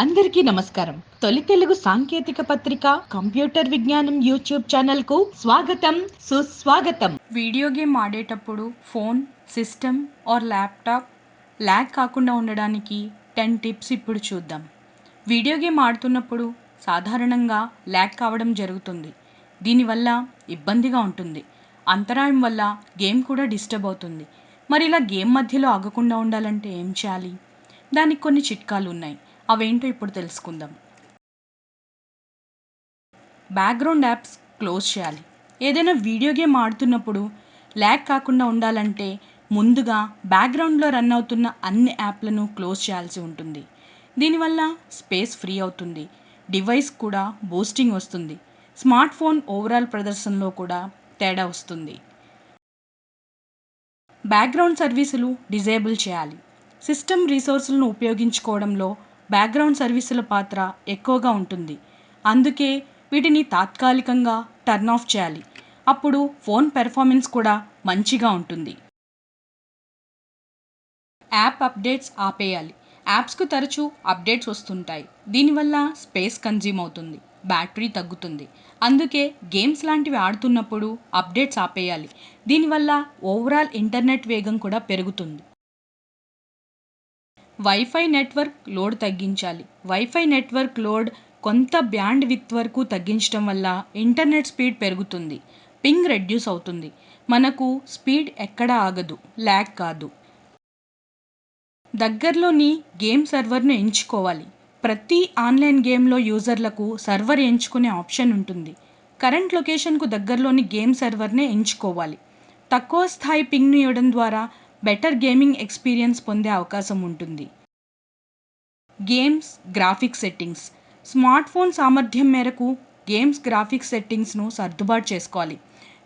అందరికీ నమస్కారం. తొలి తెలుగు సాంకేతిక పత్రిక కంప్యూటర్ విజ్ఞానం యూట్యూబ్ ఛానల్కు స్వాగతం సుస్వాగతం. వీడియో గేమ్ ఆడేటప్పుడు phone system or laptop lag కాకుండా ఉండడానికి టెన్ టిప్స్ ఇప్పుడు చూద్దాం. వీడియో గేమ్ ఆడుతున్నప్పుడు సాధారణంగా ల్యాగ్ కావడం జరుగుతుంది. దీనివల్ల ఇబ్బందిగా ఉంటుంది. అంతరాయం వల్ల గేమ్ కూడా డిస్టర్బ్ అవుతుంది. మరి ఇలా గేమ్ మధ్యలో ఆగకుండా ఉండాలంటే ఏం చేయాలి? దానికి కొన్ని చిట్కాలు ఉన్నాయి. అవేంటో ఇప్పుడు తెలుసుకుందాం. బ్యాక్గ్రౌండ్ యాప్స్ క్లోజ్ చేయాలి. ఏదైనా వీడియో గేమ్ ఆడుతున్నప్పుడు ల్యాగ్ కాకుండా ఉండాలంటే ముందుగా బ్యాక్గ్రౌండ్లో రన్ అవుతున్న అన్ని యాప్లను క్లోజ్ చేయాల్సి ఉంటుంది. దీనివల్ల స్పేస్ ఫ్రీ అవుతుంది. డివైస్ కూడా బూస్టింగ్ వస్తుంది. స్మార్ట్ ఫోన్ ఓవరాల్ ప్రదర్శనలో కూడా తేడా వస్తుంది. బ్యాక్గ్రౌండ్ సర్వీసులు డిజేబుల్ చేయాలి. సిస్టమ్ రీసోర్సులను ఉపయోగించుకోవడంలో బ్యాక్గ్రౌండ్ సర్వీసుల పాత్ర ఎక్కువగా ఉంటుంది. అందుకే వీటిని తాత్కాలికంగా టర్న్ ఆఫ్ చేయాలి. అప్పుడు ఫోన్ పెర్ఫార్మెన్స్ కూడా మంచిగా ఉంటుంది. యాప్ అప్డేట్స్ ఆపేయాలి. యాప్స్కు తరచూ అప్డేట్స్ వస్తుంటాయి. దీనివల్ల స్పేస్ కన్జ్యూమ్ అవుతుంది. బ్యాటరీ తగ్గుతుంది. అందుకే గేమ్స్ లాంటివి ఆడుతున్నప్పుడు అప్డేట్స్ ఆపేయాలి. దీనివల్ల ఓవరాల్ ఇంటర్నెట్ వేగం కూడా పెరుగుతుంది. వైఫై నెట్వర్క్ లోడ్ తగ్గించాలి. వైఫై నెట్వర్క్ లోడ్ కొంత బ్యాండ్ విత్ వరకు తగ్గించడం వల్ల ఇంటర్నెట్ స్పీడ్ పెరుగుతుంది. పింగ్ రెడ్యూస్ అవుతుంది. మనకు స్పీడ్ ఎక్కడ ఆగదు ల్యాగ్ కాదు. దగ్గరలోని గేమ్ సర్వర్ను ఎంచుకోవాలి. ప్రతి ఆన్లైన్ గేమ్లో యూజర్లకు సర్వర్ ఎంచుకునే ఆప్షన్ ఉంటుంది. కరెంట్ లొకేషన్కు దగ్గరలోని గేమ్ సర్వర్నే ఎంచుకోవాలి. తక్కువ స్థాయి పింగ్ను ఇవ్వడం ద్వారా బెటర్ గేమింగ్ ఎక్స్పీరియన్స్ పొందే అవకాశం ఉంటుంది. Games graphic settings. Smart phone సామర్థ్యం మేరకు గేమ్స్ గ్రాఫిక్స్ సెట్టింగ్స్ను సర్దుబాటు చేసుకోవాలి.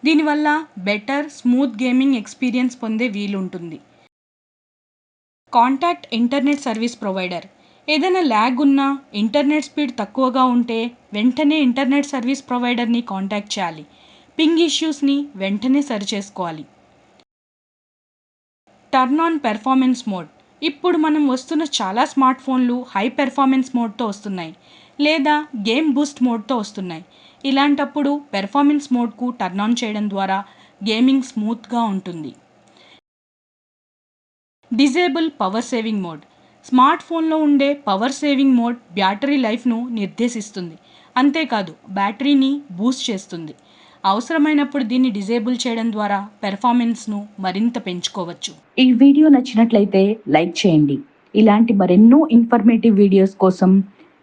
దీనివల్ల బెటర్ స్మూత్ గేమింగ్ ఎక్స్పీరియన్స్ పొందే వీలుంటుంది. Contact internet service provider. ఏదైనా ల్యాగ్ ఉన్నా ఇంటర్నెట్ స్పీడ్ తక్కువగా ఉంటే వెంటనే ఇంటర్నెట్ సర్వీస్ ప్రొవైడర్ని కాంటాక్ట్ చేయాలి. పింగ్ ఇష్యూస్ని వెంటనే సరిచేసుకోవాలి టర్న్ ఆన్ పెర్ఫార్మెన్స్ మోడ్ ఇప్పుడు మనం వస్తున్న చాలా స్మార్ట్ ఫోన్లు హై పెర్ఫార్మెన్స్ మోడ్తో వస్తున్నాయి. లేదా గేమ్ బూస్ట్ మోడ్తో వస్తున్నాయి. ఇలాంటప్పుడు పెర్ఫార్మెన్స్ మోడ్కు టర్న్ ఆన్ చేయడం ద్వారా గేమింగ్ స్మూత్గా ఉంటుంది. Disable power saving mode smart ఫోన్లో ఉండే పవర్ సేవింగ్ మోడ్ బ్యాటరీ లైఫ్ను నిర్దేశిస్తుంది. అంతేకాదు బ్యాటరీని బూస్ట్ చేస్తుంది. అవసరమైనప్పుడు దీన్ని డిజేబుల్ చేయడం ద్వారా పెర్ఫార్మెన్స్ను మరింత పెంచుకోవచ్చు. ఈ వీడియో నచ్చినట్లయితే లైక్ చేయండి. ఇలాంటి మరెన్నో ఇన్ఫర్మేటివ్ వీడియోస్ కోసం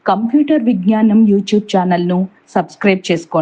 కంప్యూటర్ విజ్ఞానం యూట్యూబ్ ఛానల్ను సబ్స్క్రైబ్ చేసుకోండి.